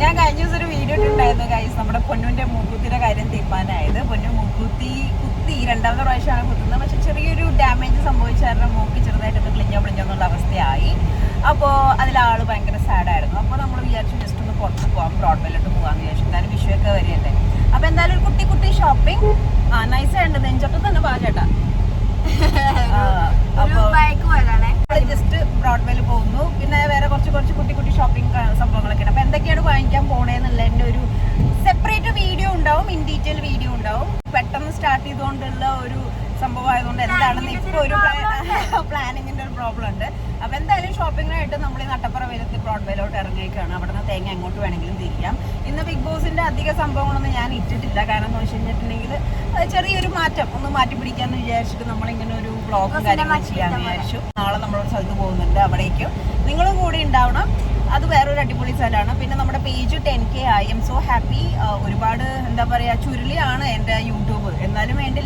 ഞാൻ കഴിഞ്ഞ ദിവസം ഒരു വീഡിയോ ഇട്ടുണ്ടായിരുന്നു ഗൈസ് നമ്മുടെ പൊന്നുവിന്റെ മൂക്കുത്തിയുടെ കാര്യം തീരുമാനമായത്. പൊന്നു മൂക്കുത്തി കുത്തി രണ്ടാമത്തെ പ്രാവശ്യമാണ് കുത്തുന്നത്. പക്ഷെ ചെറിയൊരു ഡാമേജ് സംഭവിച്ച കാരണം മൂക്ക് ചെറുതായിട്ടൊന്ന് ക്ലിഞ്ഞോ പ്ലിഞ്ഞോ എന്നുള്ള അവസ്ഥയായി. അപ്പോൾ അതിലാൾ ഭയങ്കര സാഡായിരുന്നു അപ്പോൾ നമ്മൾ വിചാരിച്ചു ജസ്റ്റ് ഒന്ന് പുറത്ത് പോകാം ബ്രോഡ്വേയിലോട്ട് പോകാമെന്ന് വിചാരിച്ചു. എന്തായാലും വിഷുവൊക്കെ വരികയല്ലേ. അപ്പോൾ എന്തായാലും ഒരു കുട്ടി കുട്ടി ഷോപ്പിംഗ് ആ നൈസായിട്ട് നെഞ്ചൊട്ട് തന്നെ പാ ജസ്റ്റ് ബ്രോഡ്വേയിൽ പോകുന്നു. പിന്നെ വേറെ കുറച്ച് കുറച്ച് കുട്ടി കുട്ടി ഷോപ്പിംഗ് സംഭവങ്ങളൊക്കെ ഉണ്ട്. അപ്പൊ എന്തൊക്കെയാണ് വാങ്ങിക്കാൻ പോണേന്നുള്ളതിന്റെ ഒരു സെപ്പറേറ്റ് വീഡിയോ ഉണ്ടാവും. ഇൻ ഡീറ്റെയിൽ വീഡിയോ ഉണ്ടാവും. പെട്ടെന്ന് സ്റ്റാർട്ട് ചെയ്തുകൊണ്ടുള്ള ഒരു സംഭവം ആയതുകൊണ്ട് എന്താണെന്ന് ഇപ്പൊ ഒരു പ്ലാനിങ്ങിന്റെ ഒരു പ്രോബ്ലം ഉണ്ട്. അപ്പോൾ എന്തായാലും ഷോപ്പിങ്ങിനായിട്ട് നമ്മൾ ഈ നട്ടപ്പുറ വെയിലത്ത് ബ്രോഡ്വേയിലോട്ട് ഇറങ്ങിയേക്കാണ്. അവിടെ നിന്ന് തേങ്ങ എങ്ങോട്ട് വേണമെങ്കിലും തിരിക്കാം. ഇന്ന് ബിഗ് ബോസിന്റെ അധിക സംഭവങ്ങളൊന്നും ഞാൻ ഇട്ടിട്ടില്ല. കാരണം എന്ന് വെച്ച് കഴിഞ്ഞിട്ടുണ്ടെങ്കിൽ ചെറിയൊരു മാറ്റം. ഒന്ന് മാറ്റി പിടിക്കാന്ന് വിചാരിച്ചിട്ട് നമ്മളിങ്ങനെ ഒരു ബ്ലോഗും കാര്യങ്ങൾ കാര്യങ്ങളും ചെയ്യാന്ന് വിചാരിച്ചു. നാളെ നമ്മളൊരു സ്ഥലത്ത് പോകുന്നുണ്ട് അവിടേക്കും. നിങ്ങളും കൂടി ഉണ്ടാവണം. അത് വേറൊരു അടിപൊളി സ്ഥലമാണ്. പിന്നെ നമ്മുടെ പേജ് ടെൻ കെ ആയി എം സോ ഹാപ്പി ഒരുപാട് എന്താ പറയാ ചുരുളിയാണ് എന്റെ യൂട്യൂബ്. എന്നാലും വേണ്ടില്ല. ഒരു-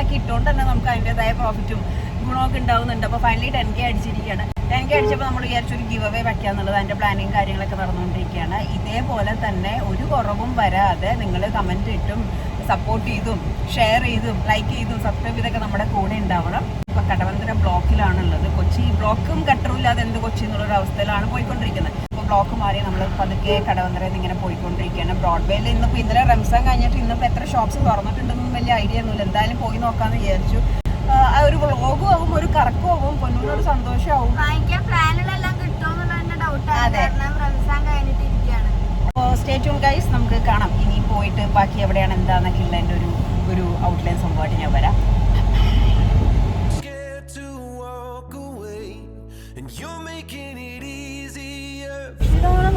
ചുരുളിയാക്കി ഇട്ടുകൊണ്ട് തന്നെ നമുക്ക് അതിന്റെതായ പ്രോഫിറ്റും ഗുണമൊക്കെ ഉണ്ടാവുന്നുണ്ട് അപ്പോൾ ഫൈനലി ടെൻ കെ അടിച്ചിരിക്കുകയാണ് ടെൻ കെ അടിച്ചപ്പോൾ നമ്മൾ വിചാരിച്ചു ഒരു ഗിവ് അവേ വെക്കാന്നുള്ളത് അതിന്റെ പ്ലാനിങ് കാര്യങ്ങളൊക്കെ നടന്നുകൊണ്ടിരിക്കുകയാണ് ഇതേപോലെ തന്നെ ഒരു കുറവും വരാതെ നിങ്ങൾ കമന്റ് ഇട്ടും സപ്പോർട്ട് ചെയ്തും ഷെയർ ചെയ്തും ലൈക്ക് ചെയ്തും സബ്സ്ക്രൈബ് ചെയ്തൊക്കെ നമ്മുടെ കൂടെ ഉണ്ടാവണം ഇപ്പൊ കടവന്തര ബ്ലോക്കിലാണുള്ളത് കൊച്ചി ബ്ലോക്കും കട്ടറും ഇല്ലാതെ എന്ത് കൊച്ചി എന്നുള്ളൊരു അവസ്ഥയിലാണ് പോയിക്കൊണ്ടിരിക്കുന്നത് ഇപ്പോൾ ബ്ലോക്ക് മാറി നമ്മൾ പതുക്കെ കടവന്തരയിൽ നിന്ന് ഇങ്ങനെ പോയിക്കൊണ്ടിരിക്കുകയാണ് ബ്രോഡ്വേയിൽ ഇന്നിപ്പോൾ ഇന്നലെ റംസാൻ കഴിഞ്ഞിട്ട് ഇന്നിപ്പോൾ എത്ര ഷോപ്സ് തുറന്നിട്ടുണ്ടെന്നും വലിയ ഐഡിയ ഒന്നുമില്ല. എന്തായാലും പോയി നോക്കാന്ന് വിചാരിച്ചു. ഒരു വ്ളോഗും ആവും ഒരു കറക്കും ആവും. പൊന്നൂനൊരു സന്തോഷമാവും വാങ്ങിക്കാൻ പ്ലാനുകളെല്ലാം കിട്ടുമെന്നുള്ളതിന്റെ ഡൗട്ട് അതെ. റംസാൻ അപ്പോൾ സ്റ്റേ ട്യൂൺ ഗൈസ് നമുക്ക് കാണാം. ഇനി പോയിട്ട് ബാക്കി എവിടെയാണ് എന്താന്നൊക്കെ ഉള്ളതിന്റെ ഒരു ഒരു ഔട്ട്ലൈൻ സംഭവമായിട്ട് ഞാൻ വരാം.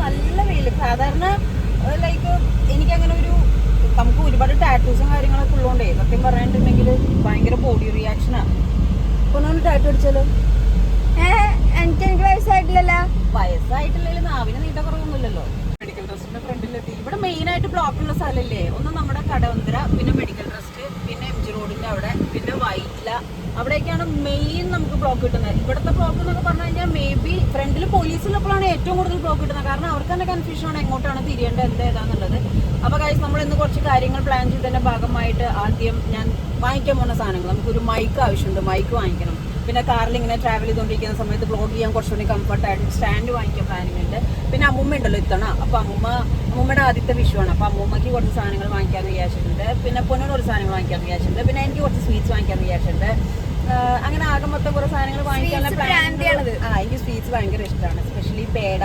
നല്ല വെയിൽ സാധാരണ ലൈക്ക് എനിക്കങ്ങനെ ഒരു നമുക്ക് ഒരുപാട് ടാറ്റൂസും കാര്യങ്ങളൊക്കെ ഉള്ളതുകൊണ്ടേ സത്യം പറഞ്ഞിട്ടുണ്ടെങ്കിൽ ഭയങ്കര ബോഡി റിയാക്ഷനാണ് ആണ് ടാറ്റു അടിച്ചാലോ? എനിക്ക് എനിക്ക് വയസ്സായിട്ടില്ലല്ലോ. വയസ്സായിട്ടില്ലെങ്കിൽ നാവിന് നീട്ട കുറവൊന്നുമില്ലല്ലോ. മെഡിക്കൽ ട്രസ്റ്റിന്റെ ഫ്രണ്ടിലെത്തി ഇവിടെ മെയിൻ ആയിട്ട് ബ്ലോക്ക് ഉള്ള സ്ഥലമല്ലേ ഒന്ന് നമ്മുടെ കടവന്തര പിന്നെ മെഡിക്കൽ ട്രസ്റ്റ് റോഡിന്റെ അവിടെ പിന്നെ വൈറ്റില. അവിടേക്കാണ് മെയിൻ നമുക്ക് ബ്ലോക്ക് കിട്ടുന്നത്. ഇവിടുത്തെ ബ്ലോക്ക് എന്നൊക്കെ പറഞ്ഞു കഴിഞ്ഞാൽ മേ ബി ഫ്രണ്ടിൽ പോലീസ് ഉള്ളപ്പോഴാണ് ഏറ്റവും കൂടുതൽ ബ്ലോക്ക് കിട്ടുന്നത്. കാരണം അവർക്ക് തന്നെ കൺഫ്യൂഷൻ ആണ് എങ്ങോട്ടാണ് തിരിയേണ്ടത് എന്ത് ഏതാന്നുള്ളത്. അപ്പൊ കാര്യം നമ്മൾ ഇന്ന് കുറച്ച് കാര്യങ്ങൾ പ്ലാൻ ചെയ്തതിന്റെ ഭാഗമായിട്ട് ആദ്യം ഞാൻ വാങ്ങിക്കാൻ പോകുന്ന സാധനങ്ങൾ. നമുക്കൊരു മൈക്ക് ആവശ്യമുണ്ട്. മൈക്ക് വാങ്ങിക്കണം. പിന്നെ കാറിൽ ഇങ്ങനെ ട്രാവൽ ചെയ്തുകൊണ്ടിരിക്കുന്ന സമയത്ത് ബ്ലോഗ് ചെയ്യാൻ കുറച്ചുകൂടി കംഫർട്ടായിട്ട് സ്റ്റാൻഡ് വാങ്ങിക്കാൻ പ്ലാനിങ് ഉണ്ട്. പിന്നെ അമ്മൂമ്മ ഉണ്ടല്ലോ ഇത്തണ അപ്പൊ അമ്മൂമ്മ അമ്മൂമ്മയുടെ ആദ്യത്തെ വിഷുവാണ് അപ്പൊ അമ്മൂമ്മക്ക് കുറച്ച് സാധനങ്ങൾ വാങ്ങിക്കാന്ന് വിചാരിച്ചിട്ടുണ്ട്. പിന്നെ പൊന്നോട് കുറച്ച് സാധനങ്ങൾ വാങ്ങിക്കാന്ന് വിചാരിച്ചിട്ടുണ്ട്. പിന്നെ എനിക്ക് കുറച്ച് സ്വീറ്റ്സ് വാങ്ങിക്കാന്ന് വിചാരിച്ചിട്ടുണ്ട്. അങ്ങനെ ആകെ മൊത്തം കുറേ സാധനങ്ങൾ വാങ്ങിക്കാനുള്ള. ആ എനിക്ക് സ്വീറ്റ്സ് ഭയങ്കര ഇഷ്ടമാണ്. സ്പെഷ്യലി പേട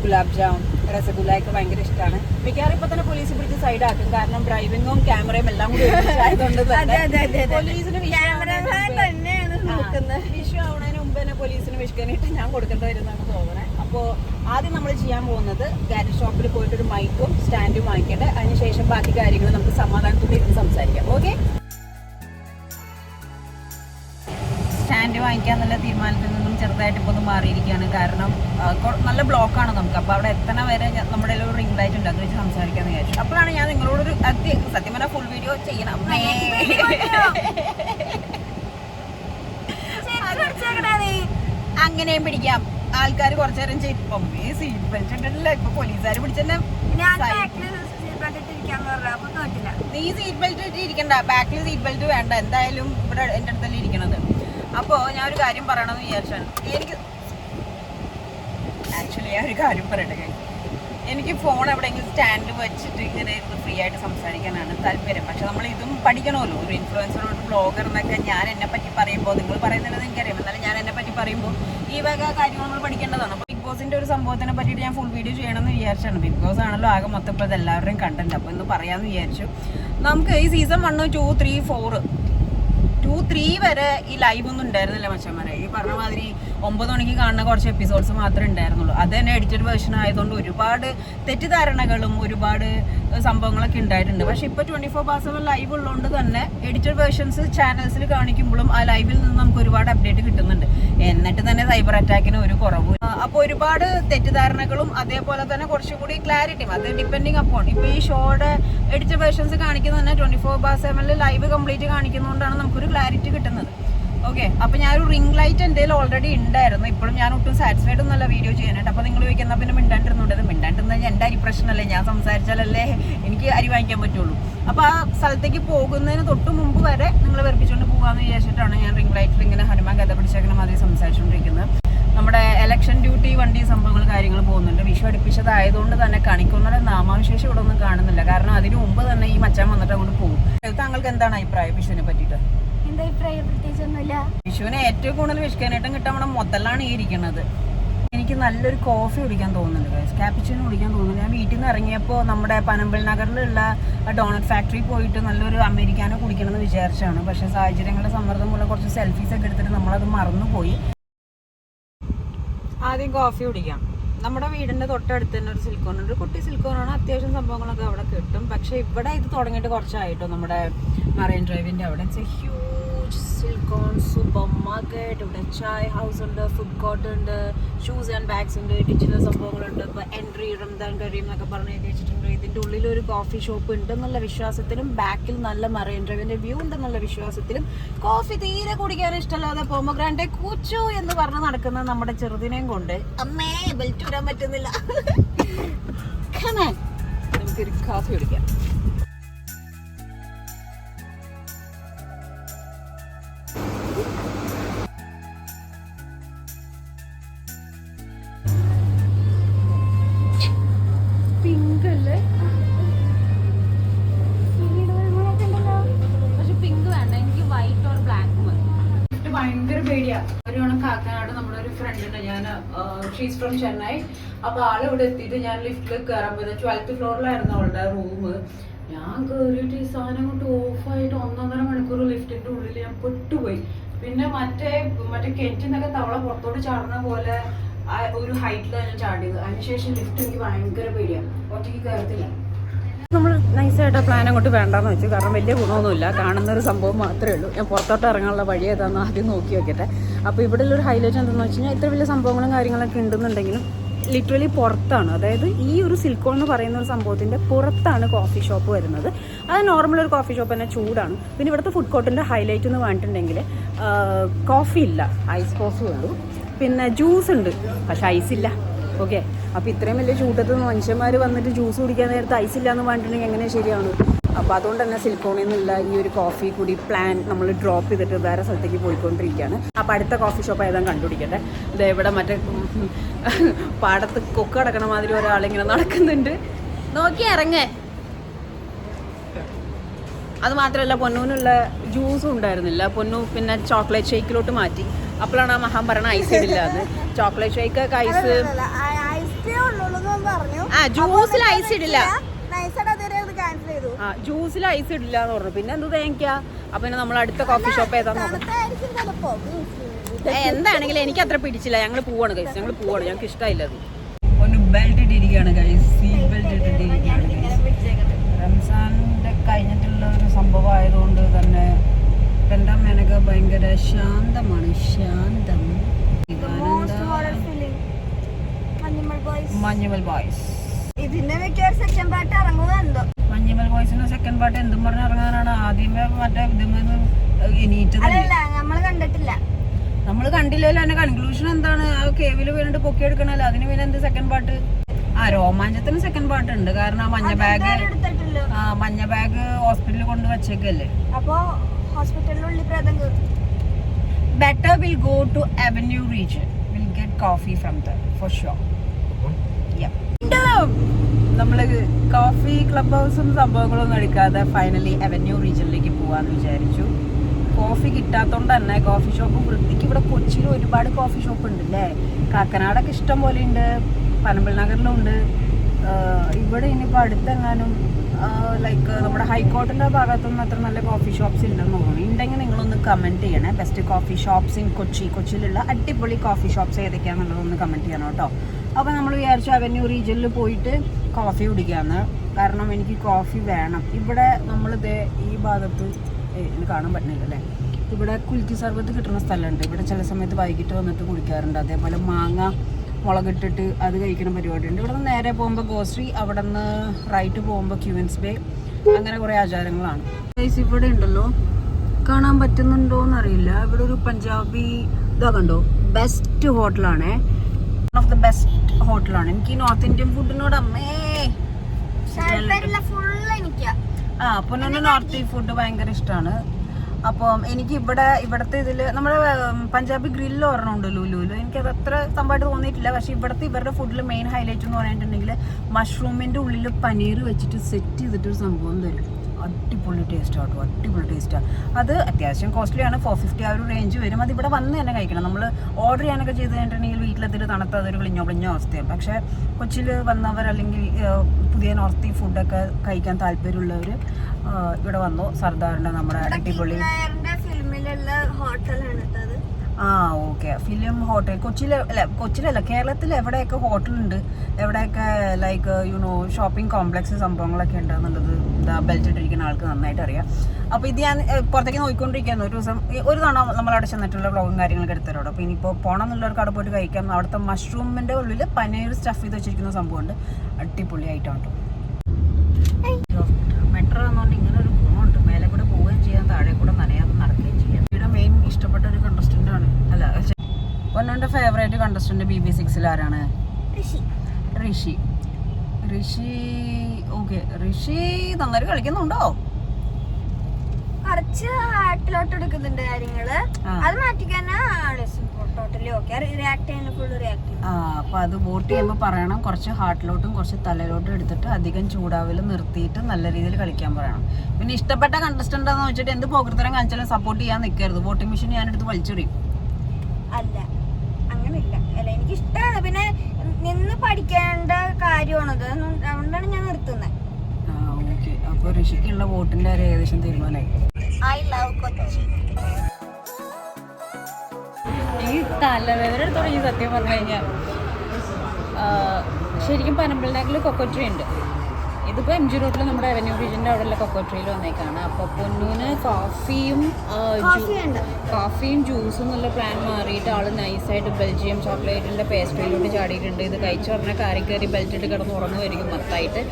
ഗുലാബ് ജാം രസഗുല ഒക്കെ ഭയങ്കര ഇഷ്ടമാണ്. മിക്കവാറും ഇപ്പൊ തന്നെ പോലീസ് പിടിച്ച് സൈഡ് ആക്കും. കാരണം ഡ്രൈവിംഗും ക്യാമറയും എല്ലാം കൂടി ആയതുകൊണ്ട് പോലീസിന് മുമ്പേ- വിഷു ആവണതിന് മുമ്പ് തന്നെ പോലീസിന് വിഷ്കനിട്ട് ഞാൻ കൊടുക്കേണ്ടി വരുന്നതാണ് തോന്നണേ. അപ്പോൾ ആദ്യം നമ്മൾ ചെയ്യാൻ പോകുന്നത് ഗാരേജ് ഷോപ്പിൽ പോയിട്ട് ഒരു മൈക്കും സ്റ്റാൻഡും വാങ്ങിക്കട്ടെ. അതിനുശേഷം ബാക്കി കാര്യങ്ങൾ നമുക്ക് സമാധാനത്തോടെ ഇരുന്ന് സംസാരിക്കാം. ഓക്കെ? സ്റ്റാൻഡ് വാങ്ങിക്കാന്നുള്ള തീരുമാനത്തിൽ നിന്നും ചെറുതായിട്ട് ഇപ്പോൾ ഒന്ന് മാറിയിരിക്കുകയാണ്. കാരണം നല്ല ബ്ലോക്കാണ് നമുക്ക്. അപ്പോൾ അവിടെ എത്തണ വരെ നമ്മുടെ ഒരു റിംഗ് ലൈറ്റ് ഉണ്ട്. അത് വെച്ച് സംസാരിക്കാമെന്ന് വിചാരിച്ചു. അപ്പോഴാണ് ഞാൻ നിങ്ങളോടൊരു അത്യ സത്യം പറഞ്ഞാൽ ഫുൾ വീഡിയോ ചെയ്യണം. നീ. അങ്ങനെയും പിടിക്കാം. ആൾക്കാർ കുറച്ചേരം ചെയ്യും. സീറ്റ് ബെൽറ്റ് ഇപ്പൊ പോലീസുകാർ പിടിച്ചെന്നെ അപ്പൊ നീ സീറ്റ് ബെൽറ്റ് ഇട്ട് ഇരിക്കണ്ട ബാക്കിൽ സീറ്റ് ബെൽറ്റ് വേണ്ട. എന്തായാലും ഇവിടെ എന്റെ അടുത്തല്ലേ ഇരിക്കണത്. അപ്പോൾ ഞാൻ ഒരു കാര്യം പറയണമെന്ന് വിചാരിച്ചാണ് എനിക്ക് ആക്ച്വലി ഞാൻ ഒരു കാര്യം പറയട്ടെ. എനിക്ക് ഫോൺ എവിടെയെങ്കിലും സ്റ്റാൻഡ് വെച്ചിട്ട് ഇങ്ങനെ ഫ്രീ ആയിട്ട് സംസാരിക്കാനാണ് താല്പര്യം. പക്ഷെ നമ്മൾ ഇതും പഠിക്കണമല്ലോ. ഒരു ഇൻഫ്ലുവൻസർ ഒരു ബ്ലോഗർ എന്നൊക്കെ ഞാൻ എന്നെ പറ്റി പറയുമ്പോൾ നിങ്ങൾ പറയുന്നത് എനിക്കറിയാം. എന്നാലും ഞാൻ എന്നെ പറ്റി പറയുമ്പോൾ ഈ വക കാര്യങ്ങൾ നമ്മൾ പഠിക്കേണ്ടതാണ്. അപ്പോൾ ബിഗ് ബോസിന്റെ ഒരു സംഭവത്തിനെ പറ്റിയിട്ട് ഞാൻ ഫുൾ വീഡിയോ ചെയ്യണമെന്ന് വിചാരിച്ചാണ്. ബിഗ് ബോസ് ആണല്ലോ ആകെ മൊത്തം ഇപ്പോൾ എല്ലാവരുടെയും കണ്ടന്റ് അപ്പോൾ ഇന്ന് പറയാമെന്ന് വിചാരിച്ചു. നമുക്ക് ഈ season one two three four two three വരെ ഈ ലൈവ് ഒന്നും ഉണ്ടായിരുന്നില്ല മച്ചന്മാരെ ഈ പറഞ്ഞ മാതിരി ഒമ്പത് മണിക്ക് കാണുന്ന കുറച്ച് എപ്പിസോഡ്സ് മാത്രമേ ഉണ്ടായിരുന്നുള്ളൂ. അത് തന്നെ എഡിറ്റഡ് വേർഷൻ ആയതുകൊണ്ട് ഒരുപാട് തെറ്റിദ്ധാരണകളും ഒരുപാട് സംഭവങ്ങളൊക്കെ ഉണ്ടായിട്ടുണ്ട്. പക്ഷെ ഇപ്പോൾ ട്വന്റി ഫോർ ബാർ ലൈവ് ഉള്ളതുകൊണ്ട് തന്നെ എഡിറ്റഡ് വേർഷൻസ് ചാനൽസിൽ കാണിക്കുമ്പോഴും ആ ലൈവിൽ നിന്ന് നമുക്ക് ഒരുപാട് അപ്ഡേറ്റ് കിട്ടുന്നുണ്ട്. എന്നിട്ട് തന്നെ സൈബർ അറ്റാക്കിന് ഒരു കുറവും. അപ്പോൾ ഒരുപാട് തെറ്റിദ്ധാരണകളും അതേപോലെ തന്നെ കുറച്ചുകൂടി ക്ലാരിറ്റിയും അത് ഡിപ്പെൻഡിങ് അപ്പോൺ ഇപ്പോൾ ഈ ഷോയുടെ എഡിറ്റഡ് വേർഷൻസ് കാണിക്കുന്നത് തന്നെ ട്വന്റി ഫോർ ബാർ സെവനിൽ ലൈവ് കംപ്ലീറ്റ് കാണിക്കുന്നതുകൊണ്ടാണ് നമുക്കൊരു ക്ലാരിറ്റി കിട്ടുന്നത്. ഓക്കെ അപ്പൊ ഞാനൊരു റിംഗ് ലൈറ്റ് എന്തെങ്കിലും ഓൾറെഡി ഉണ്ടായിരുന്നു ഇപ്പോഴും ഞാൻ ഒട്ടും സാറ്റിസ്ഫൈഡ് ഒന്നുമല്ല വീഡിയോ ചെയ്യാനായിട്ട്. അപ്പൊ നിങ്ങൾ ചോദിക്കുന്ന പിന്നെ മിണ്ടാണ്ടിരുന്നുണ്ട് അരി പ്രശ്നമല്ലേ? ഞാൻ സംസാരിച്ചാലല്ലേ എനിക്ക് അരി വാങ്ങിക്കാൻ പറ്റുള്ളൂ? അപ്പൊ ആ സ്ഥലത്തേക്ക് പോകുന്നതിന് തൊട്ട് മുമ്പ് വരെ നിങ്ങൾ വെറുപ്പിച്ചുകൊണ്ട് പോകാമെന്ന് വിചാരിച്ചിട്ടാണ് ഞാൻ റിംഗ് ലൈറ്റിൽ ഇങ്ങനെ ഹനുമാൻ കഥ പിടിച്ചേക്കണ മാതിരി സംസാരിച്ചുകൊണ്ടിരിക്കുന്നത് നമ്മുടെ എലക്ഷൻ ഡ്യൂട്ടി വണ്ടി സംഭവങ്ങൾ കാര്യങ്ങൾ പോകുന്നുണ്ട്. വിഷു അടുപ്പിച്ചതായതുകൊണ്ട് തന്നെ കണിക്കൊന്നയുടെ നാമാവിശേഷം ഇവിടെ ഒന്നും കാണുന്നില്ല. കാരണം അതിനു മുമ്പ് തന്നെ ഈ മച്ചാൻ വന്നിട്ട് അങ്ങോട്ട് പോകും. താങ്കൾക്ക് എന്താണ് അഭിപ്രായം വിഷുവിനെ പറ്റിയിട്ട്? വിഷുവിന് ഏറ്റവും കൂടുതൽ വിഷ്കാനായിട്ടും കിട്ടാൻ നമ്മുടെ മുതലാണ് ഈ ഇരിക്കുന്നത്. എനിക്ക് നല്ലൊരു കോഫി കുടിക്കാൻ തോന്നുന്നുണ്ട്. ക്യാപ്പിച്ചിനോ കുടിക്കാൻ തോന്നുന്നു ഞാൻ വീട്ടിൽ നിന്ന് ഇറങ്ങിയപ്പോൾ നമ്മുടെ പനമ്പിൾ നഗറിലുള്ള ഡോണറ്റ് ഫാക്ടറി പോയിട്ട് നല്ലൊരു അമേരിക്കാനോ കുടിക്കണമെന്ന് വിചാരിച്ചാണ് പക്ഷേ സാഹചര്യങ്ങളുടെ സമ്മർദ്ദം മൂലം കുറച്ച് സെൽഫീസ് ഒക്കെ എടുത്തിട്ട് നമ്മളത് മറന്നുപോയി. ആദ്യം കോഫി കുടിക്കാം. നമ്മുടെ വീടിന്റെ തൊട്ടടുത്ത് തന്നെ ഒരു സിൽക്കോൺ ഉണ്ട്. കുട്ടി സിൽക്കോണാണ് അത്യാവശ്യം സംഭവങ്ങളൊക്കെ അവിടെ കിട്ടും. പക്ഷെ ഇവിടെ ഇത് തുടങ്ങിയിട്ട് കുറച്ചായിട്ടോ നമ്മുടെ മറൈൻ ഡ്രൈവിന്റെ അവിടെ. ഹ്യൂജ് സിൽക്കോൺ സൂപ്പർ മാർക്കറ്റ് ഇവിടെ ചായ് ഹൗസ് ഉണ്ട് ഫുഡ് കോർട്ട് ഉണ്ട് ഷൂസ് ആൻഡ് ബാഗ്സ് ഉണ്ട് ഡിജിറ്റൽ സംഭവങ്ങളുണ്ട്. ഇപ്പോൾ എൻട്രി റംദാൻ കരീം എന്നൊക്കെ പറഞ്ഞ് എഴുതി വെച്ചിട്ടുണ്ട് ഇതിന്റെ ഉള്ളിൽ ഒരു കോഫി ഷോപ്പ് ഉണ്ടെന്നുള്ള വിശ്വാസത്തിലും ബാക്കിൽ നല്ല മറൈൻ ഡ്രൈവിന്റെ വ്യൂ ഉണ്ടെന്നുള്ള വിശ്വാസത്തിലും കോഫി തീരെ കുടിക്കാൻ ഇഷ്ടമല്ലാതെ പോമഗ്രാൻഡെ കൂച്ചു എന്ന് പറഞ്ഞ് നടക്കുന്ന നമ്മുടെ ചെറുതിനെയും കൊണ്ട്. അമ്മേ ബെൽറ്റ് വരാൻ പറ്റുന്നില്ല. നമുക്കൊരു കാഫി കുടിക്കാം. ഷീസ് ഫ്രം ചെന്നൈ അപ്പൊ ആൾ ഇവിടെ എത്തിയിട്ട് ഞാൻ ലിഫ്റ്റിൽ കയറാൻ പോയത്. ട്വൽത്ത് ഫ്ലോറിലായിരുന്നു അവളുടെ റൂം ഞാൻ കയറിയിട്ട് ഈ സാധനം കൊണ്ട് ഓഫായിട്ട് ഒന്നൊന്നര മണിക്കൂർ ലിഫ്റ്റിന്റെ ഉള്ളിൽ ഞാൻ പെട്ടുപോയി. പിന്നെ മറ്റേ മറ്റേ കെറ്റിൽ നിന്നൊക്കെ തവള പുറത്തോട്ട് ചാടുന്ന പോലെ ഒരു ഹൈറ്റിലാണ് ഞാൻ ചാടിയത്. അതിനുശേഷം ലിഫ്റ്റ് എനിക്ക് ഭയങ്കര പേടിയാണ് ഒറ്റയ്ക്ക് കയറത്തില്ല നൈസായിട്ട് പ്ലാൻ അങ്ങോട്ട് വേണ്ടെന്ന് വെച്ചു. കാരണം വലിയ ഗുണമൊന്നുമില്ല. കാണുന്ന ഒരു സംഭവം മാത്രമേ ഉള്ളൂ. ഞാൻ പുറത്തോട്ട് ഇറങ്ങാനുള്ള വഴി ഏതാണെന്ന് ആദ്യം നോക്കി വെക്കട്ടെ. അപ്പോൾ ഇവിടെ ഒരു ഹൈലൈറ്റ് എന്താണെന്ന് വെച്ച് കഴിഞ്ഞാൽ ഇത്ര വലിയ സംഭവങ്ങളും കാര്യങ്ങളൊക്കെ ഉണ്ടെന്നുണ്ടെങ്കിലും ലിറ്ററലി പുറത്താണ്. അതായത് ഈ ഒരു സിൽക്കോൺ എന്ന് പറയുന്ന ഒരു സംഭവത്തിന്റെ പുറത്താണ് കോഫി ഷോപ്പ് വരുന്നത്. അത് നോർമൽ ഒരു കോഫി ഷോപ്പ് തന്നെ ചൂടാണ്. പിന്നെ ഇവിടുത്തെ ഫുഡ് കോർട്ടിന്റെ ഹൈലൈറ്റ് എന്ന് പറഞ്ഞിട്ടുണ്ടെങ്കിൽ കോഫി ഇല്ല. ഐസ് കോഫി ഉള്ളൂ. പിന്നെ ജ്യൂസ് ഉണ്ട്. പക്ഷെ ഐസ് ഇല്ല. ഓക്കെ അപ്പോൾ ഇത്രയും വലിയ ചൂട്ടത്ത് മനുഷ്യന്മാർ വന്നിട്ട് ജ്യൂസ് കുടിക്കാൻ നേരത്തെ ഐസ് ഇല്ലാന്ന് പറഞ്ഞിട്ടുണ്ടെങ്കിൽ എങ്ങനെ ശരിയാണ്? അപ്പോൾ അതുകൊണ്ട് തന്നെ സിൽക്കോണിൽ നിന്നുള്ള ഈ ഒരു കോഫി കൂടി പ്ലാൻ നമ്മൾ ഡ്രോപ്പ് ചെയ്തിട്ട് വേറെ സ്ഥലത്തേക്ക് പോയിക്കൊണ്ടിരിക്കുകയാണ്. അപ്പോൾ അടുത്ത കോഫി ഷോപ്പ് ഏതാ കണ്ടുപിടിക്കട്ടെ. ഇത് ഇവിടെ മറ്റേ പാടത്ത് കൊക്ക് കിടക്കണ മാതിരി ഒരാളിങ്ങനെ നടക്കുന്നുണ്ട്. നോക്കി ഇറങ്ങേ. അത് മാത്രമല്ല പൊന്നൂനുള്ള ജ്യൂസും ഉണ്ടായിരുന്നില്ല. പൊന്നു പിന്നെ ചോക്ലേറ്റ് ഷേക്കിലോട്ട് മാറ്റി. അപ്പോഴാണ് ആ മഹാൻ പറയണ ഐസ് ഇടില്ലാന്ന്. ചോക്ലേറ്റ് ഷേക്ക് ഐസ് ആ ജ്യൂസിൽ ഐസ് ഇടില്ല. ആ ജ്യൂസിൽ ഐസ് ഇടില്ല എന്ന് പറഞ്ഞു. പിന്നെ എന്ത് തേങ്ങിക്കാ അപ്പൊ പിന്നെ നമ്മൾ അടുത്ത കോഫി ഷോപ്പ് ഏതാന്ന് എന്താണെങ്കിലും എനിക്ക് അത്ര പിടിച്ചില്ല. ഞങ്ങൾ പോവാണ് കൈസ് ഞങ്ങൾ പോവാണ്. ഞങ്ങൾക്ക് ഇഷ്ടമായില്ല അത്. ഒന്ന് ബെൽറ്റ് ഇട്ടിരിക്കുകയാണ് ഗൈസ് സീറ്റ് ബെൽറ്റ് ഇട്ടിട്ടിരിക്കുകയാണ് റംസാന്റെ കഴിഞ്ഞിട്ടുള്ള ഒരു സംഭവം ആയതുകൊണ്ട് തന്നെ രണ്ടാം മേനക ഭയങ്കര ശാന്തമാണ്. ശാന്തം. മഞ്ഞുമൽ ബോയ്സ് ഇതിന്റെ മിക്കവാറും സെക്കൻഡ് പാർട്ട് ഇറങ്ങുക എന്തോ മഞ്ഞുമൽ ബോയ്സിന്റെ സെക്കൻഡ് പാർട്ട് എന്തും പറഞ്ഞ് ഇറങ്ങാനാണ്. ആദ്യമേ മറ്റേ ഇതുമെന്ന് എണീറ്റ് തന്നെ അല്ലല്ല നമ്മൾ കണ്ടിട്ടില്ല. നമ്മൾ കണ്ടില്ലല്ലോ. അതിന്റെ കൺക്ലൂഷൻ എന്താണ്? ആ കേവിൽ വീണിട്ട് പൊക്കിയെടുക്കണല്ലോ. അതിന് പിന്നെ എന്ത് സെക്കൻഡ് പാർട്ട് ആ രോമാഞ്ചത്തിന് സെക്കൻഡ് പാർട്ട് ഉണ്ട്. കാരണം ആ മഞ്ഞ ബാഗ് ആ മഞ്ഞ ബാഗ് ഹോസ്പിറ്റലിൽ കൊണ്ട് വച്ചേക്കല്ലേ? അപ്പൊ കേറും better will go to avenue region will get coffee from the for sure നമ്മൾ കോഫി ക്ലബ് ഹൗസും സംഭവങ്ങളൊന്നും എടുക്കാതെ ഫൈനലി അവന്യൂ റീജിയനിലേക്ക് പോവാന്ന് വിചാരിച്ചു. കോഫി കിട്ടാത്തതുകൊണ്ട് തന്നെ കോഫി ഷോപ്പ് വൃത്തിക്ക് ഇവിടെ കൊച്ചിയിൽ ഒരുപാട് കോഫി ഷോപ്പ് ഉണ്ട് അല്ലേ കാക്കനാടൊക്കെ ഇഷ്ടം പോലെ ഉണ്ട്. പനമ്പിൾ നഗറിലും ഉണ്ട്. ഇവിടെ ഇനിയിപ്പോൾ അടുത്തെങ്ങാനും ലൈക്ക് നമ്മുടെ ഹൈക്കോർട്ടിന്റെ ഭാഗത്തൊന്നും അത്ര നല്ല കോഫി ഷോപ്സ് ഉണ്ടെന്ന് തോന്നുന്നു. ഉണ്ടെങ്കിൽ നിങ്ങളൊന്ന് കമന്റ് ചെയ്യണേ. Best coffee shops in Kochi. കൊച്ചിയിലുള്ള അടിപൊളി കോഫി ഷോപ്സ് ഏതൊക്കെയാണെന്നുള്ളതൊന്ന് കമന്റ് ചെയ്യണം കേട്ടോ. അപ്പോൾ നമ്മൾ വിചാരിച്ചു അവന്യൂ റീജിയനിൽ പോയിട്ട് കോഫി കുടിക്കാമെന്ന് കാരണം എനിക്ക് കോഫി വേണം. ഇവിടെ നമ്മൾ നമ്മളിത് ഈ ഭാഗത്ത് ഇത് കാണാൻ പറ്റുന്നില്ല അല്ലേ? ഇവിടെ കുൽക്കി സർബത്ത് കിട്ടുന്ന സ്ഥലമുണ്ട്. ഇവിടെ ചില സമയത്ത് വൈകിട്ട് വന്നിട്ട് കുടിക്കാറുണ്ട്. അതേപോലെ മാങ്ങ മുളകിട്ടിട്ട് അത് കഴിക്കുന്ന പരിപാടിയുണ്ട്. ഇവിടെ നിന്ന് നേരെ പോകുമ്പോൾ ഗോശ്രീ അവിടെ നിന്ന് റൈറ്റ് പോകുമ്പോൾ ക്യൂൻസ് ബേ അങ്ങനെ കുറേ ആചാരങ്ങളാണ്. ഇവിടെ ഉണ്ടല്ലോ. കാണാൻ പറ്റുന്നുണ്ടോ എന്നറിയില്ല ഇവിടെ ഒരു പഞ്ചാബി ഇതാ കണ്ടോ? ബെസ്റ്റ് ഹോട്ടലാണേ വൺ ഓഫ് ദ ബെസ്റ്റ് ഹോട്ടലാണ്. എനിക്ക് നോർത്ത് ഇന്ത്യൻ ഫുഡിനോട് അമ്മേ. ആ അപ്പൊ നോർത്ത് ഫുഡ് ഭയങ്കര ഇഷ്ടമാണ് അപ്പം എനിക്ക് ഇവിടെ ഇവിടുത്തെ ഇതിൽ നമ്മുടെ പഞ്ചാബി ഗ്രില്ല് ഒരെണ്ണമുണ്ട് ലുലുലു എനിക്കത് അത്ര സംഭവമായിട്ട് തോന്നിയിട്ടില്ല. പക്ഷേ ഇവിടുത്തെ ഇവരുടെ ഫുഡിൽ മെയിൻ ഹൈലൈറ്റ് എന്ന് പറഞ്ഞിട്ടുണ്ടെങ്കിൽ മഷ്റൂമിന്റെ ഉള്ളിൽ പനീർ വെച്ചിട്ട് സെറ്റ് ചെയ്തിട്ടൊരു സംഭവം തരും. അടിപൊളി ടേസ്റ്റ് ആട്ടോ അടിപൊളി ടേസ്റ്റാണ് അത് അത്യാവശ്യം കോസ്റ്റ്ലിയാണ് ഫോർ ഫിഫ്റ്റി ആ ഒരു റേഞ്ച് വരും. അത് ഇവിടെ വന്ന് തന്നെ കഴിക്കണം. നമ്മൾ ഓർഡർ ചെയ്യാനൊക്കെ ചെയ്ത് കഴിഞ്ഞിട്ടുണ്ടെങ്കിൽ വീട്ടിലെത്തിയിട്ട് തണുത്ത അതൊരു വിളിഞ്ഞോ വിളിഞ്ഞോ അവസ്ഥയാണ് പക്ഷേ കൊച്ചിയിൽ വന്നവർ അല്ലെങ്കിൽ പുതിയ നോർത്തി ഫുഡൊക്കെ കഴിക്കാൻ താല്പര്യമുള്ളവർ ഇവിടെ വന്നു. സർദാറിന്റെ നമ്മുടെ അടിപൊളി ഫിലിമിലുള്ള ഹോട്ടലാണ് ആ ഓക്കെ ഫിലിം ഹോട്ടൽ കൊച്ചിയിലെ അല്ല കൊച്ചിയിലല്ല കേരളത്തിൽ എവിടെയൊക്കെ ഹോട്ടൽ ഉണ്ട്? എവിടെയൊക്കെ ലൈക്ക് യുനോ ഷോപ്പിംഗ് കോംപ്ലക്സ് സംഭവങ്ങളൊക്കെ ഉണ്ടെന്നുള്ളത് എന്താ ബെൽറ്റ് ഇട്ടിരിക്കുന്ന ആൾക്ക് നന്നായിട്ട് അറിയാം. അപ്പോൾ ഇത് ഞാൻ പുറത്തേക്ക് നോക്കിക്കൊണ്ടിരിക്കുന്നു ഒരു ദിവസം ഒരു തവണ നമ്മൾ അവിടെ ചെന്നിട്ടുള്ള വ്ളോഗും കാര്യങ്ങളൊക്കെ എടുത്തരോട് അപ്പോൾ ഇനിയിപ്പോൾ പോകണം എന്നുള്ളവർക്ക് അവിടെ പോയിട്ട് കഴിക്കാം. അവിടുത്തെ മഷ്റൂമിന്റെ ഉള്ളിൽ പനീർ സ്റ്റഫ് ചെയ്ത് വെച്ചിരിക്കുന്ന സംഭവമുണ്ട്. അടിപൊളി ആയിട്ടാണ് മെട്രോ എന്നുകൊണ്ട് ഇങ്ങനെ ഒരു ഗുണമുണ്ട്. മേലെ കൂടെ പോവുകയും ചെയ്യാം താഴെ കൂടെ നനയാതെ നടക്കുകയും ചെയ്യാം. ഇവിടെ മെയിൻ ഇഷ്ടപ്പെട്ട ഒരു അല്ല പൊന്നുവിന്റെ ഫേവറേറ്റ് കണ്ടസ്റ്റന്റ് ബി ബി സിക്സിൽ ആരാണ്? ഋഷി. ഋഷി. ഓക്കെ ഋഷി നന്നായിട്ട് കളിക്കുന്നുണ്ടോ? കുറച്ച് ഹാർട്ടിലോട്ട് എടുക്കുന്നുണ്ട് കാര്യങ്ങൾ. അത് അപ്പൊ അത് വോട്ട് ചെയ്യുമ്പോൾ പറയണം. കുറച്ച് ഹാർട്ടിലോട്ടും കുറച്ച് തലയിലോട്ടും എടുത്തിട്ട് അധികം ചൂടാവിലും നിർത്തിയിട്ട് നല്ല രീതിയിൽ കളിക്കാൻ പറയണം. പിന്നെ ഇഷ്ടപ്പെട്ട കണ്ടസ്റ്റന്റ് എന്ന് വെച്ചിട്ട് എന്ത് പോകൃത്തരം കാണിച്ചാലും സപ്പോർട്ട് ചെയ്യാൻ നിൽക്കരുത് വോട്ടിംഗ് മെഷീൻ ഞാനെടുത്ത് വലിച്ചെറിയും. അല്ല. അങ്ങനെയില്ല. അല്ല എനിക്ക് ഇഷ്ടമാണ് പിന്നെ നിന്ന് പഠിക്കേണ്ട കാര്യമാണത് അതുകൊണ്ട് അതുകൊണ്ടാണ് ഞാൻ നിർത്തുന്നത് ആ ഓക്കെ. അപ്പോൾ ഋഷിക്കുള്ള വോട്ടിന്റെ ഒരു ഏകദേശം തീരുമാനമായി ഐ ലവ് കൊച്ചി. ഈ തലവേദന തുടങ്ങി സത്യം പറഞ്ഞു കഴിഞ്ഞാൽ ശരിക്കും പനമ്പളിനാക്കിൽ കൊക്കോട്രി ഉണ്ട് ഇതിപ്പോൾ എം ജി റോഡിൽ നമ്മുടെ റവന്യൂ റീജിയന്റെ അവിടെയുള്ള കൊക്കോട്രിയിൽ വന്നേക്കാണ്. അപ്പോൾ പൊന്നൂന് കോഫിയും കോഫിയും ജ്യൂസും എന്നുള്ള പ്ലാൻ മാറിയിട്ട് ആൾ നൈസായിട്ട് ബെൽജിയം ചോക്ലേറ്റിന്റെ പേസ്ട്രിയിലോട്ട് ചാടിയിട്ടുണ്ട്. ഇത് കഴിച്ചു പറഞ്ഞാൽ കാറി കയറി ബെൽറ്റ് ഇട്ട് കിടന്ന് ഉറങ്ങുമായിരിക്കും മൊത്തമായിട്ട്.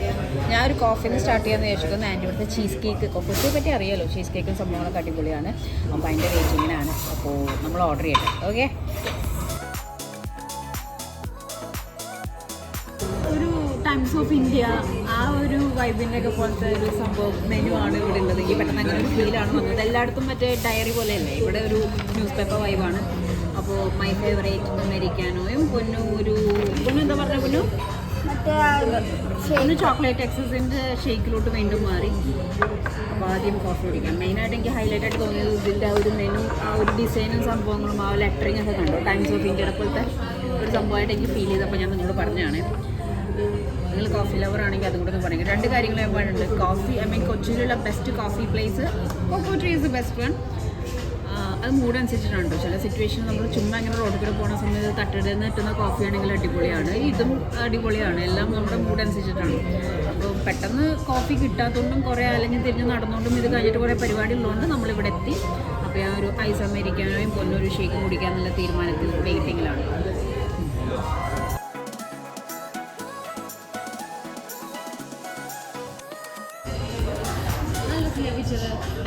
ഞാൻ ഒരു കോഫിന്ന് സ്റ്റാർട്ട് ചെയ്യാന്ന് വിചാരിച്ചിരിക്കുന്നു ആന്റി ഇവിടുത്തെ ചീസ് കേക്ക് കൊക്കോട്ടിയെ പറ്റി അറിയാലോ? ചീസ് കേക്കും സംഭവങ്ങളൊക്കെ അടിപൊളിയാണ്. അപ്പോൾ അതിന്റെ വെയിറ്റിങ്ങിനാണ് അപ്പോൾ നമ്മൾ ഓർഡർ ചെയ്യട്ടെ. ഓക്കെ ഒരു ടൈംസ് ഓഫ് ഇന്ത്യ ആ ഒരു വൈബിന്റെ ഒക്കെ പോലത്തെ ഒരു സംഭവം മെനു ആണ് ഇവിടെ ഉള്ളത്. എനിക്ക് പെട്ടെന്ന് അങ്ങനെ ഒരു ഫീലാണ് വന്നത്. എല്ലായിടത്തും മറ്റേ ഡയറി പോലെയല്ലേ? ഇവിടെ ഒരു ന്യൂസ് പേപ്പർ വൈബാണ് അപ്പോൾ മൈ ഫേവറേറ്റ് അമേരിക്കാനോയും പൊന്നു ഒരു പൊന്നു എന്താ പറഞ്ഞ പൊന്നു? ഒന്ന് ചോക്ലേറ്റ് എക്സസിന്റെ ഷേക്കിലോട്ട് വീണ്ടും മാറി. അപ്പോൾ ആദ്യം കോഫി കുടിക്കാം. മെയിനായിട്ട് എനിക്ക് ഹൈലൈറ്റ് ആയിട്ട് തോന്നിയത് ഇതിന്റെ ആ ഒരു മെനു ആ ഒരു ഡിസൈനും സംഭവങ്ങളും ആ ലെറ്ററിങ് ഒക്കെ കണ്ടു. ടൈംസ് ഓഫ് ഇന്ത്യയുടെ പോലത്തെ ഒരു സംഭവമായിട്ട് എനിക്ക് ഫീൽ ചെയ്തപ്പോൾ ഞാൻ നിങ്ങളോട് പറഞ്ഞതാണ്. ലവർ ആണെങ്കിൽ അതും കൂടെ പറയുക രണ്ട് കാര്യങ്ങൾ പറയുന്നുണ്ട്. Coffee I mean കൊച്ചിയിലുള്ള best coffee place coco tree is best one അത് മൂഡ് അനുസരിച്ചിട്ടുണ്ട് ചില സിറ്റുവേഷൻ നമ്മൾ ചുമ്മാ അങ്ങനെ റോഡിൽ കൂടെ പോകുന്ന സമയത്ത് തട്ടിടയിൽ നിന്ന് കിട്ടുന്ന കോഫി ആണെങ്കിൽ അടിപൊളിയാണ്. ഇതും അടിപൊളിയാണ്. എല്ലാം നമ്മുടെ മൂഡ് അനുസരിച്ചിട്ടാണ്. അപ്പോൾ പെട്ടെന്ന് കോഫി കിട്ടാത്തതുകൊണ്ടും കുറേ അലഞ്ഞ് തിരിഞ്ഞ് നടന്നുകൊണ്ടും ഇത് കഴിഞ്ഞിട്ട് കുറേ പരിപാടി ഉള്ളതുകൊണ്ട് നമ്മളിവിടെ എത്തി. അപ്പോൾ ആ ഒരു ഐസ് അമേരിക്കാനോയും പൊന്നൊരു ഷേക്ക് കുടിക്കാന്നുള്ള തീരുമാനത്തിൽ വെയിറ്റിങ്ങിലാണ്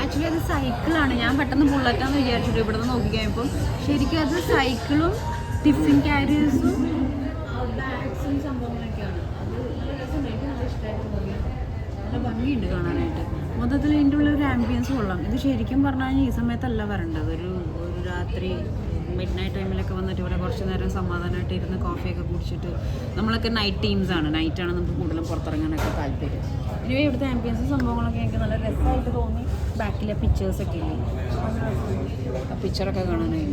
ആക്ച്വലി അത് സൈക്കിളാണ് ഞാൻ പെട്ടെന്ന് ബുള്ളറ്റാന്ന് വിചാരിച്ചിട്ട് ഇവിടെ നിന്ന് നോക്കിക്കഴിഞ്ഞപ്പം ശരിക്കും അത് സൈക്കിളും ടിഫിൻ ക്യാരിയേഴ്സും ബാഗ്സും സംഭവങ്ങളൊക്കെയാണ്. അത് നല്ല രസം തോന്നി നല്ല ഭംഗിയുണ്ട് കാണാനായിട്ട്. മൊത്തത്തിൽ ഇതിന്റെ ഉള്ള ഒരു ആംബിയൻസ് കൊള്ളാം. ഇത് ശരിക്കും പറഞ്ഞു കഴിഞ്ഞാൽ ഈ സമയത്തല്ല വരേണ്ടത്. ഒരു ഒരു രാത്രി മിഡ് നൈറ്റ് ടൈമിലൊക്കെ വന്നിട്ട് ഇവിടെ കുറച്ച് നേരം സമാധാനമായിട്ട് ഇരുന്ന് കോഫിയൊക്കെ കുടിച്ചിട്ട് നമ്മളൊക്കെ നൈറ്റ് ടീംസ് ആണ്. നൈറ്റാണ് നമുക്ക് കൂടുതലും പുറത്തിറങ്ങാനൊക്കെ താല്പര്യം. ഇനി ഇവിടുത്തെ ആംബിയൻസും സംഭവങ്ങളൊക്കെ എനിക്ക് നല്ല രസമായിട്ട് തോന്നി. ബാക്കിലെ പിക്ചേഴ്സൊക്കെ ഇല്ലേ? ആ പിക്ചറൊക്കെ കാണാനായി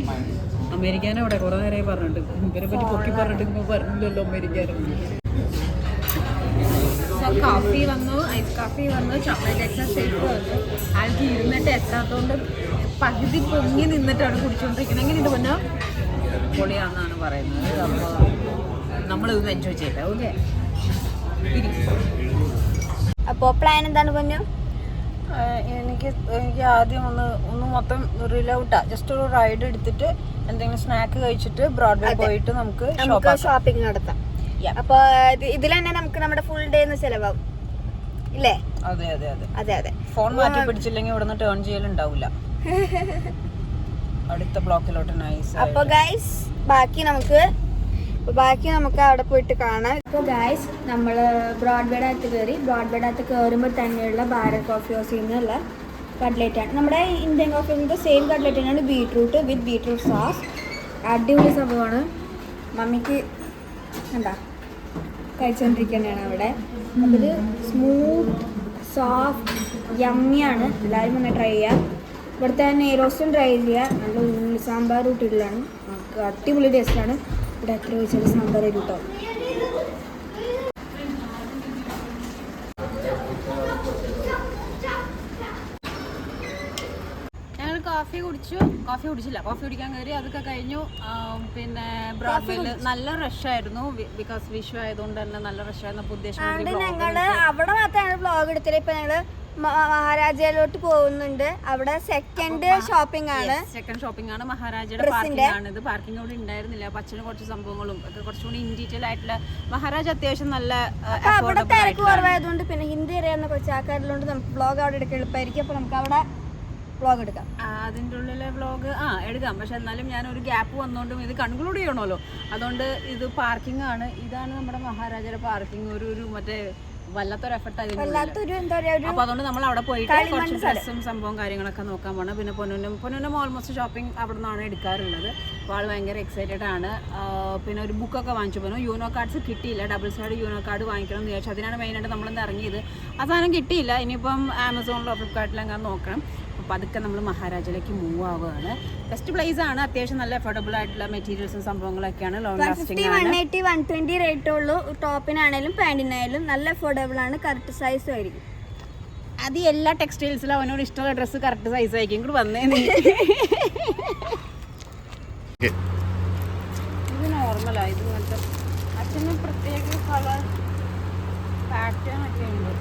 അമേരിക്കാനും അവിടെ കുറേ നേരമായി പറഞ്ഞിട്ട്. ഇവരെ പറ്റി പൊക്കി പറഞ്ഞിട്ട് പറഞ്ഞില്ലല്ലോ അമേരിക്കാനും കാഫി വന്നു ഐസ് കാഫി വന്നു ചോക്ലേറ്റ് ഷേക്ക് വന്നു. ആൾക്ക് ഇരുന്നിട്ട് എത്താത്തതുകൊണ്ട് പകുതി പൊങ്ങി നിന്നിട്ടാണ് കുടിച്ചുകൊണ്ടിരിക്കുന്നത് ഇത് പിന്നെ? പൊളിയാണെന്നാണ് പറയുന്നത്. അപ്പോൾ നമ്മളിതൊന്ന് എൻജോയ് ചെയ്യട്ടെ ഓക്കെ അപ്പോൾ പ്ലാൻ എന്താണ് പൊന്നു? എനിക്ക് എനിക്ക് ആദ്യം ഒന്ന് ഒന്ന് മൊത്തം റിലൗട്ടാ ഔട്ടാ ജസ്റ്റ് ഒരു റൈഡ് എടുത്തിട്ട് എന്തെങ്കിലും സ്നാക്ക് കഴിച്ചിട്ട് ബ്രോഡ്വേ. പോയിട്ട് നമുക്ക് നമുക്ക് ഷോപ്പ് ഷോപ്പിംഗ് നടത്താം. അപ്പൊ ഇതിൽ തന്നെ നമുക്ക് നമ്മുടെ ഫുൾ ഡേ ഒന്ന് ചെലവാകും. ഇല്ലേ? അതെ അതെ അതെ. അതെ അതെ. ഫോൺ മാറ്റി പിടിച്ചില്ലെങ്കിൽ ഇവിടുന്ന് ടേൺ ചെയ്യലുണ്ടാവില്ല അടുത്ത ബ്ലോക്കിലോട്ട് നൈസ് അപ്പൊ ഗൈസ് ബാക്കി നമുക്ക് അപ്പോൾ ബാക്കി നമുക്ക് അവിടെ പോയിട്ട് കാണാം. ഇപ്പോൾ ഗായ്സ് നമ്മൾ ബ്രോഡ്ബേഡ് അകത്ത് കയറി ബ്രോഡ്ബേഡ് അകത്ത് കയറുമ്പോൾ തന്നെയുള്ള ഭാരത് കോഫി ഹൗസിൽ നിന്നുള്ള ആണ്. നമ്മുടെ ഇന്ത്യൻ കോഫി ഹൗസിന്റെ സെയിം കട്ട്ലേറ്റ് തന്നെയാണ് ബീട്രൂട്ട് വിത്ത് ബീട്രൂട്ട് സോസ് അടിപൊളി സംഭവമാണ്. മമ്മിക്ക് എന്താ കഴിച്ചുകൊണ്ടിരിക്കുന്നതാണ് അവിടെ. അതൊരു സ്മൂത്ത് സോഫ്റ്റ് യമ്മിയാണ് എല്ലാവരും ഒന്ന് ട്രൈ ചെയ്യുക ഇവിടുത്തെ നെയ്റോസ്റ്റും ട്രൈ ചെയ്യുക നല്ല ഉള്ളി സാമ്പാർ കൂട്ടിയിട്ടാണ് നമുക്ക് അടിപൊളി ടേസ്റ്റാണ് ഇവിടെ എത്ര ചോദിച്ചാൽ സാമ്പാർ തരും കേട്ടോ. ഞങ്ങൾ കോഫി കുടിച്ചു. കോഫി കുടിച്ചില്ല. കോഫി കുടിക്കാൻ കയറി. അതൊക്കെ കഴിഞ്ഞു. പിന്നെ ബ്രോഡ്വേയിൽ നല്ല റഷ് ആയിരുന്നു. ബിക്കോസ് വിഷു ആയതുകൊണ്ട് തന്നെ നല്ല റഷ് ആയിരുന്നു. അപ്പോൾ ഉദ്ദേശം ഞങ്ങൾ അവിടെ മാത്രമാണ് ബ്ലോഗ് എടുത്തത് ഇപ്പൊ ഞങ്ങൾ മഹാരാജയിലോട്ട് പോകുന്നുണ്ട്. അവിടെ സെക്കൻഡ് ഷോപ്പിംഗ് ആണ്. സെക്കൻഡ് ഷോപ്പിംഗ് ആണ്. മഹാരാജയുടെ? പാർക്കിംഗ് ആണ്. ഇത് പാർക്കിംഗ് അവിടെ ഉണ്ടായിരുന്നില്ല. പച്ചന് കുറച്ച് സംഭവങ്ങളും ഒക്കെ കുറച്ചുകൂടി ഇൻ ഡീറ്റെയിൽ ആയിട്ടുള്ള മഹാരാജ അത്യാവശ്യം നല്ല അവിടെ തിരക്ക് കുറവായതുകൊണ്ട് പിന്നെ ഹിന്ദി അറിയാവുന്ന കുറച്ച് ആൾക്കാരിലുണ്ട്. നമുക്ക് ബ്ലോഗ് അവിടെ എടുക്കാൻ എളുപ്പമായിരിക്കും അപ്പൊ നമുക്ക് അവിടെ വ്ളോഗ് എടുക്കാം. അതിന്റെ ഉള്ളിലെ വ്ളോഗ് ആ എടുക്കാം. പക്ഷെ എന്നാലും ഞാൻ ഒരു ഗ്യാപ്പ് വന്നുകൊണ്ടും ഇത് കൺക്ലൂഡ് ചെയ്യണമല്ലോ. അതുകൊണ്ട് ഇത് പാർക്കിംഗ് ആണ്. ഇതാണ് നമ്മുടെ മഹാരാജയുടെ പാർക്കിംഗ് ഒരു ഒരു മറ്റേ വല്ലാത്തൊരു എഫർട്ട് അപ്പൊ അതുകൊണ്ട് നമ്മൾ അവിടെ പോയിട്ട് കുറച്ച്. ഡ്രസ്സും സംഭവം കാര്യങ്ങളൊക്കെ നോക്കാൻ പോകണം പിന്നെ പൊന്നുനും പൊന്നുനും ഓൾമോസ്റ്റ് ഷോപ്പിംഗ് അവിടെ നിന്നാണ് എടുക്കാറുള്ളത്. അപ്പോൾ ആൾ ഭയങ്കര എക്സൈറ്റഡ് ആണ്. പിന്നെ ഒരു ബുക്കൊക്കെ വാങ്ങിച്ചു. പോകണം യൂണോ കാർഡ്സ് കിട്ടിയില്ല. ഡബിൾ സൈഡ് യൂണോ കാർഡ് വാങ്ങിക്കണം എന്ന് വിചാരിച്ചു. അതിനാണ് മെയിനായിട്ട് നമ്മളിന്ന് ഇറങ്ങിയത്. ആ സാധനം കിട്ടിയില്ല. ഇനിയിപ്പം ആമസോണിലോ ഫ്ലിപ്കാർട്ടിലോ അങ്ങനെ നോക്കണം. അപ്പോൾ അതൊക്കെ നമ്മൾ മഹാരാജയിലേക്ക് മൂവ് ആവുകയാണ്. ബെസ്റ്റ് പ്ലേസ് ആണ്. അത്യാവശ്യം നല്ല അഫോർഡബിൾ ആയിട്ടുള്ള മെറ്റീരിയൽസും സംഭവങ്ങളൊക്കെയാണ്. ലോങ് ലാസ്റ്റിംഗ് ആണ്. One eighty one twenty rate ഉള്ളൂ. ടോപ്പിനാണേലും പാന്റിനായാലും നല്ല അഫോർഡബിൾ ആണ്. കറക്റ്റ് സൈസും ആയിരിക്കും. അത് എല്ലാ ടെക്സ്റ്റൈൽസിലും അവനോട് ഇഷ്ടമുള്ള ഡ്രസ്സ് കറക്റ്റ് സൈസ് ആയിരിക്കും. കൂടി വന്നേ നീ. ഇത് നോർമലാ ഇത് ഇങ്ങനത്തെ. അച്ഛന് പ്രത്യേക കളർ പാറ്റേൺ ഒക്കെ ഉണ്ട്.